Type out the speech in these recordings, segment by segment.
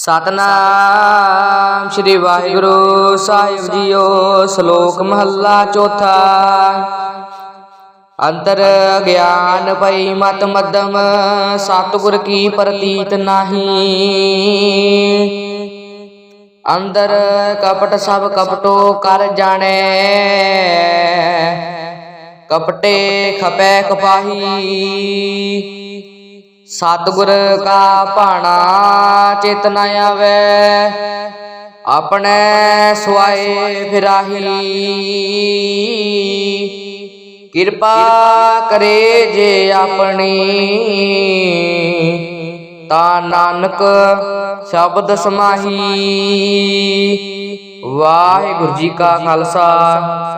ਸਤਨਾਮ ਸ੍ਰੀ ਵਾਹਿਗੁਰੂ ਸਾਹਿਬ ਜੀਓ, ਸ਼ਲੋਕ ਮਹੱਲਾ ਚੌਥਾ। ਅੰਤਰ ਗਿਆਨ ਪਈ ਮਤ ਮਦਮ ਸਤਿਗੁਰ ਕੀ ਪ੍ਰਤੀਤ ਨਾਹੀ। ਅੰਦਰ ਕਪਟ ਸਭ ਕਪਟੋ ਕਰ ਜਾਣੈ। ਕਪਟੇ ਖਪੈ ਕਪਾਹੀ ਸਤਿਗੁਰ ਕਾ ਭਾਣਾ ਚਿਤ ਨ ਆਵੈ, ਆਪਣੇ ਸੁਆਏ ਫਿਰਾਹੀ। ਕਿਰਪਾ ਕਰੇ ਜੇ ਆਪਣੀ, ਤਾਂ ਨਾਨਕ ਸ਼ਬਦ ਸਮਾਹੀ। ਵਾਹਿਗੁਰੂ ਜੀ ਕਾ ਖਾਲਸਾ,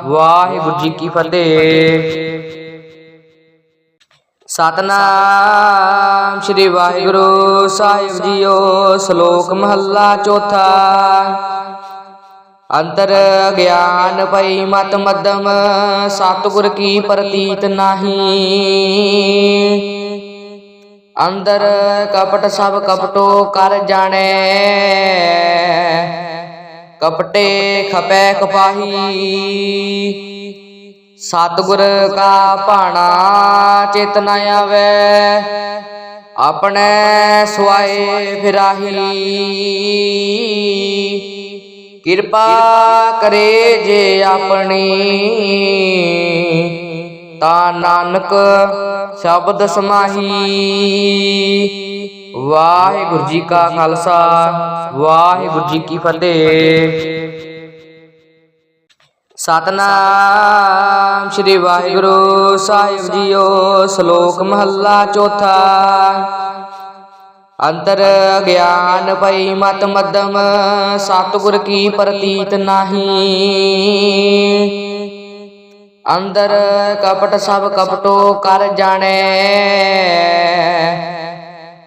ਵਾਹਿਗੁਰੂ ਜੀ ਕੀ ਫਤਿਹ। ਸਤਨਾਮ ਸ੍ਰੀ ਵਾਹਿਗੁਰੂ ਸਾਹਿਬ ਜੀਓ ਸ਼ਲੋਕ ਮਹੱਲਾ ਚੌਥਾ। ਅੰਤਰ ਗਿਆਨ ਪਈ ਮਤ ਮਦਮ ਸਤਿਗੁਰ ਕੀ ਪ੍ਰਤੀਤ ਨਾਹੀ। ਅੰਦਰ ਕਪਟ ਸਭ ਕਪਟੋ ਕਰ ਜਾਣੈ। ਕਪਟੇ ਖਪੈ ਕਪਾਹੀ ਸਤਿਗੁਰ ਕਾ ਭਾਣਾ ਚਿਤ ਨ ਆਵੈ, ਆਪਣੇ ਸੁਆਏ ਫਿਰਾਹੀ। ਕਿਰਪਾ ਕਰੇ ਜੇ ਆਪਣੀ, ਤਾਂ ਨਾਨਕ ਸ਼ਬਦ ਸਮਾਹੀ। ਵਾਹਿਗੁਰੂ ਜੀ ਕਾ ਖਾਲਸਾ, ਵਾਹਿਗੁਰੂ ਜੀ ਕੀ ਫਤਿਹ। ਸਤਨਾਮ ਸ੍ਰੀ ਵਾਹਿਗੁਰੂ ਸਾਹਿਬ ਜੀਓ, ਸ਼ਲੋਕ ਮਹੱਲਾ ਚੌਥਾ। ਅੰਤਰ ਗਿਆਨ ਪਈ ਮਤ ਮਦਮ ਸਤਿਗੁਰ ਕੀ ਪ੍ਰਤੀਤ ਨਾਹੀ। ਅੰਦਰ ਕਪਟ ਸਭ ਕਪਟੋ ਕਰ ਜਾਣੈ।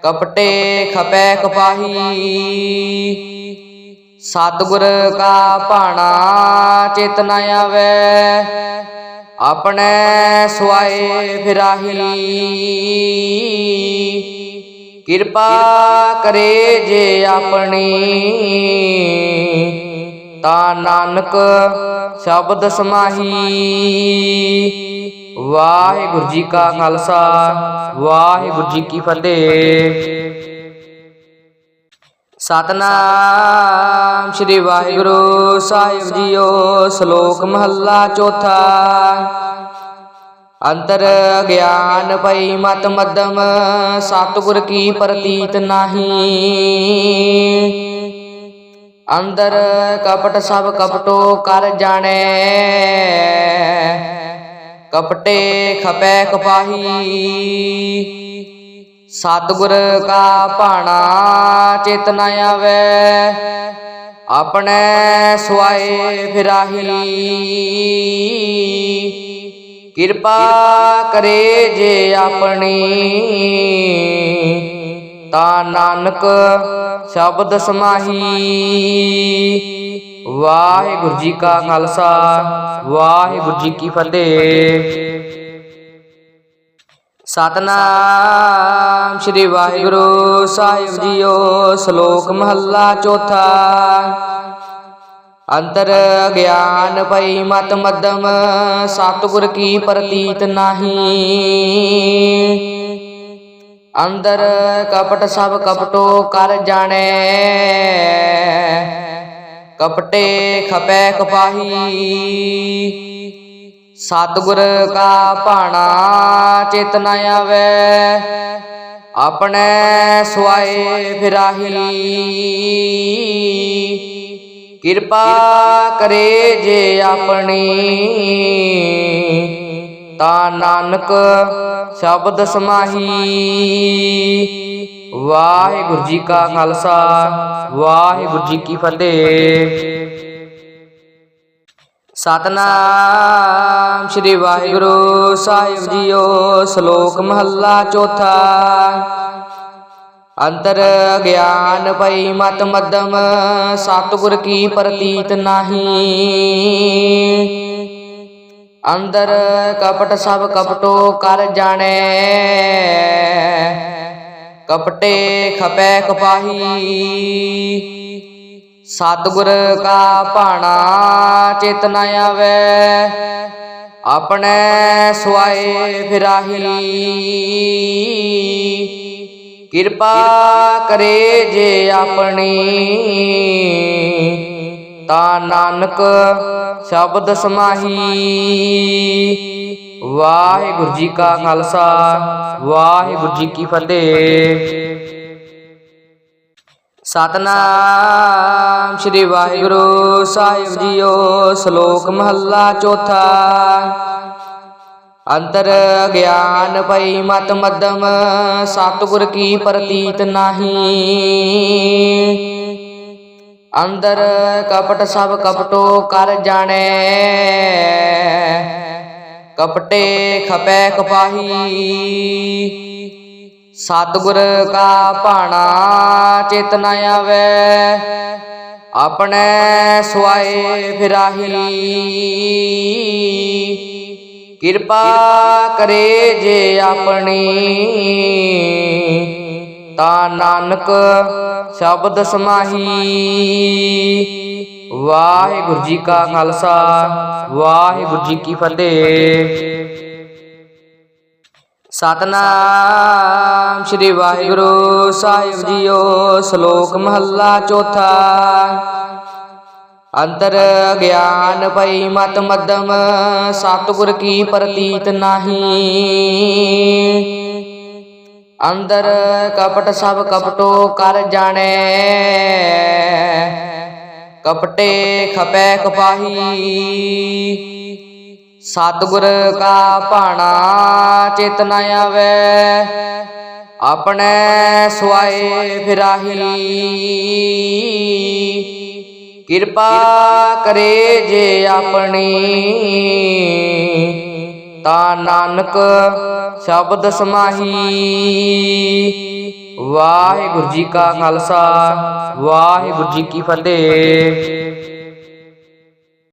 ਕਪਟੇ ਖਪੈ ਕਪਾਹੀ ਸਤਿਗੁਰ ਕਾ ਭਾਣਾ ਚਿਤ ਨ ਆਪਣੇ ਸੁਆਏ ਫਿਰਾਹੀ। ਕਿਰਪਾ ਕਰੇ ਜੇ ਆਪਣੀ, ਤਾਂ ਨਾਨਕ ਸ਼ਬਦ ਸਮਾਹੀ। ਵਾਹਿਗੁਰੂ ਜੀ ਕਾ ਖਾਲਸਾ, ਵਾਹਿਗੁਰੂ ਜੀ ਕੀ ਫਤਿਹ। ਸਤਨਾਮ ਸ੍ਰੀ ਵਾਹਿਗੁਰੂ ਸਾਹਿਬ ਜੀਓ, ਸ਼ਲੋਕ ਮਹੱਲਾ ਚੌਥਾ। ਅੰਤਰ ਗਿਆਨ ਪਈ ਮਤ ਮਦਮ ਸਤਿਗੁਰ ਕੀ ਪ੍ਰਤੀਤ ਨਹੀਂ। ਅੰਦਰ ਕਪਟ ਸਭ ਕਪਟੋ ਕਰ ਜਾਣੈ। ਕਪਟੇ ਖਪੈ ਕਪਾਹੀ ਸਤਿਗੁਰ ਕਾ ਭਾਣਾ ਚਿਤ ਨ ਆਵੈ, ਆਪਣੇ ਸੁਆਏ ਫਿਰਾਹੀ। ਕਿਰਪਾ ਕਰੇ ਜੇ ਆਪਣੀ, ਤਾਂ ਨਾਨਕ ਸ਼ਬਦ ਸਮਾਹੀ। ਵਾਹਿਗੁਰੂ ਜੀ ਕਾ ਖਾਲਸਾ, ਵਾਹਿਗੁਰੂ ਜੀ ਕੀ ਫਤਿਹ। ਸਤਨਾਮ ਸ੍ਰੀ ਵਾਹਿਗੁਰੂ ਸਾਹਿਬ ਜੀਓ ਸ਼ਲੋਕ ਮਹੱਲਾ ਚੌਥਾ। ਅੰਤਰ ਗਿਆਨ ਪਈ ਮਤ ਮਦਮ ਸਤਿਗੁਰ ਕੀ ਪ੍ਰਤੀਤ ਨਾਹੀ। ਅੰਦਰ ਕਪਟ ਸਭ ਕਪਟੋ ਕਰ ਜਾਣੈ। ਕਪਟੇ ਖਪੈ ਕਪਾਹੀ ਸਤਿਗੁਰ ਕਾ ਭਾਣਾ ਚਿਤ ਨ ਆਵੈ। ਆਪਣੇ ਸੁਆਏ ਫਿਰਾਹੀ। ਕਿਰਪਾ ਕਰੇ ਜੇ ਆਪਣੀ। ਤਾਂ ਨਾਨਕ ਸ਼ਬਦ ਸਮਾਹੀ। ਵਾਹਿਗੁਰੂ ਜੀ ਕਾ ਖਾਲਸਾ, ਵਾਹਿਗੁਰੂ ਜੀ ਕੀ ਫਤਿਹ। ਸਤਨਾਮ ਸ੍ਰੀ ਵਾਹਿਗੁਰੂ ਸਾਹਿਬ ਜੀਓ, ਸ਼ਲੋਕ ਮਹੱਲਾ ਚੌਥਾ। ਅੰਤਰ ਗਿਆਨ ਪਈ ਮਤ ਮਦਮ ਸਤਿਗੁਰ ਕੀ ਪ੍ਰਤੀਤ ਨਾਹੀ। ਅੰਦਰ ਕਪਟ ਸਭ ਕਪਟੋ ਕਰ ਜਾਣੈ। ਕਪਟੇ ਖਪੈ ਕਪਾਹੀ ਸਤਿਗੁਰ ਕਾ ਭਾਣਾ ਚਿਤ ਨ ਆਵੈ, ਆਪਣੇ ਸੁਆਏ ਫਿਰਾਹੀ। ਕਿਰਪਾ ਕਰੇ ਜੇ ਆਪਣੀ, ਤਾ ਨਾਨਕ ਸ਼ਬਦ ਸਮਾਹੀ। ਵਾਹਿਗੁਰੂ ਜੀ ਕਾ ਖਾਲਸਾ, ਵਾਹਿਗੁਰੂ ਜੀ ਕੀ ਫਤਿਹ। ਸਤਨਾਮ ਸ੍ਰੀ ਵਾਹਿਗੁਰੂ ਸਾਹਿਬ ਜੀਓ ਸ਼ਲੋਕ ਮਹੱਲਾ ਚੌਥਾ। ਅੰਤਰ ਗਿਆਨ ਪਈ ਮਤ ਮਦਮ ਸਤਿਗੁਰ ਕੀ ਪ੍ਰਤੀਤ ਨਾਹੀ। ਅੰਦਰ ਕਪਟ ਸਭ ਕਪਟੋ ਕਰ ਜਾਣੈ। ਕਪਟੇ ਖਪੈ ਕਪਾਹੀ ਸਤਿਗੁਰ ਕਾ ਭਾਣਾ ਚਿਤ ਨ ਆਵੈ, ਆਪਣੇ ਸੁਆਏ ਫਿਰਾਹੀ। ਕਿਰਪਾ ਕਰੇ ਜੇ ਆਪਣੀ, ਤਾ ਨਾਨਕ ਸ਼ਬਦ ਸਮਾਹੀ। ਵਾਹਿਗੁਰੂ ਜੀ ਕਾ ਖਾਲਸਾ, ਵਾਹਿਗੁਰੂ ਜੀ ਕੀ ਫਤਿਹ। ਸਤਨਾਮ ਸ੍ਰੀ ਵਾਹਿਗੁਰੂ ਸਾਹਿਬ ਜੀਓ, ਸ਼ਲੋਕ ਮਹੱਲਾ ਚੌਥਾ। ਅੰਤਰ ਗਿਆਨ ਪਈ ਮਤ ਮਦਮ ਸਤਿਗੁਰ ਕੀ ਪ੍ਰਤੀਤ ਨਾਹੀ। ਅੰਦਰ ਕਪਟ ਸਭ ਕਪਟੋ ਕਰ ਜਾਣੈ। ਕਪਟੇ ਖਪੈ ਕਪਾਹੀ ਸਤਿਗੁਰ ਕਾ ਭਾਣਾ ਚਿਤ ਨ ਆਵੈ। ਆਪਣੇ ਸੁਆਏ ਫਿਰਾਹੀ। ਕਿਰਪਾ ਕਰੇ ਜੇ ਆਪਣੀ। ਤਾ ਨਾਨਕ ਸ਼ਬਦ ਸਮਾਹੀ। ਵਾਹਿਗੁਰੂ ਜੀ ਕਾ ਖਾਲਸਾ, ਵਾਹਿਗੁਰੂ ਜੀ ਕੀ ਫਤਿਹ।